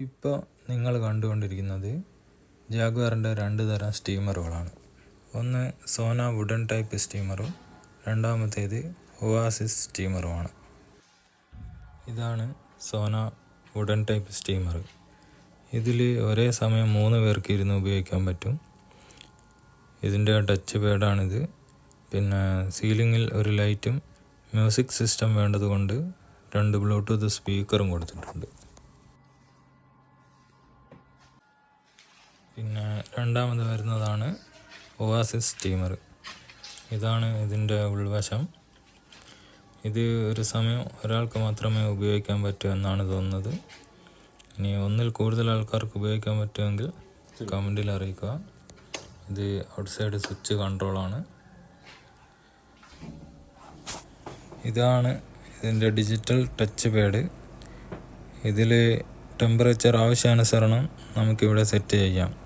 ഇപ്പോൾ നിങ്ങൾ കണ്ടുകൊണ്ടിരിക്കുന്നത് ജാഗ്വാറിന്റെ രണ്ട് തരം സ്റ്റീമറുകളാണ്. ഒന്ന് സോന വുഡൻ ടൈപ്പ് സ്റ്റീമറും രണ്ടാമത്തേത് ഒവാസിസ് സ്റ്റീമറുമാണ്. ഇതാണ് സോന വുഡൻ ടൈപ്പ് സ്റ്റീമർ. ഇതിൽ ഒരേ സമയം മൂന്ന് പേർക്ക് ഇരുന്ന് ഉപയോഗിക്കാൻ പറ്റും. ഇതിന്റെ ടച്ച് പാഡാണിത്. പിന്നെ സീലിങ്ങിൽ ഒരു ലൈറ്റും മ്യൂസിക് സിസ്റ്റം വേണ്ടതുകൊണ്ട് രണ്ട് ബ്ലൂടൂത്ത് സ്പീക്കറും കൊടുത്തിട്ടുണ്ട്. പിന്നെ രണ്ടാമത് വരുന്നതാണ് ഒവാസിസ് സ്റ്റീമർ ഇതാണ് ഇതിന്റെ ഉൾവശം. ഇത് ഒരു സമയം ഒരാൾക്ക് മാത്രമേ ഉപയോഗിക്കാൻ പറ്റൂ എന്നാണ് തോന്നുന്നത്. ഇനി ഒന്നിൽ കൂടുതൽ ആൾക്കാർക്ക് ഉപയോഗിക്കാൻ പറ്റുമെങ്കിൽ കമന്റിൽ അറിയിക്കുക. ഇത് ഔട്ട് സൈഡ് സ്വിച്ച് കൺട്രോളാണ്. ഇതാണ് ഇതിന്റെ ഡിജിറ്റൽ ടച്ച് പാഡ്. ഇതിൽ ടെമ്പറേച്ചർ ആവശ്യാനുസരണം നമുക്കിവിടെ സെറ്റ് ചെയ്യാം.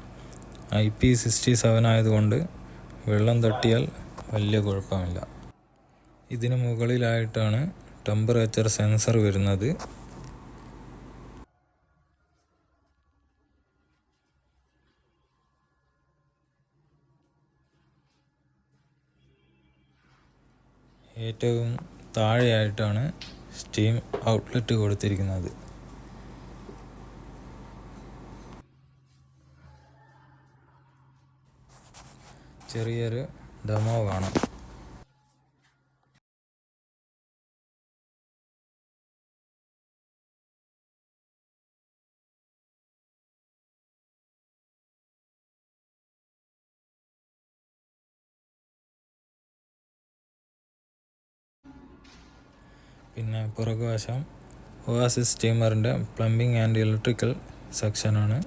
ഐ പി സിക്സ്റ്റി സെവൻ ആയതുകൊണ്ട് വെള്ളം തട്ടിയാൽ വലിയ കുഴപ്പമില്ല. ഇതിന് മുകളിലായിട്ടാണ് ടെമ്പറേച്ചർ സെൻസർ വരുന്നത്. ഏറ്റവും താഴെയായിട്ടാണ് സ്റ്റീം ഔട്ട്ലെറ്റ് കൊടുത്തിരിക്കുന്നത്. ചെറിയൊരു ഡെമോ കാണാം. പിന്നെ പുറകുവശം ഒവാസിസ് സ്റ്റീമറിന്റെ പ്ലംബിംഗ് ആൻഡ് ഇലക്ട്രിക്കൽ സെക്ഷനാണ്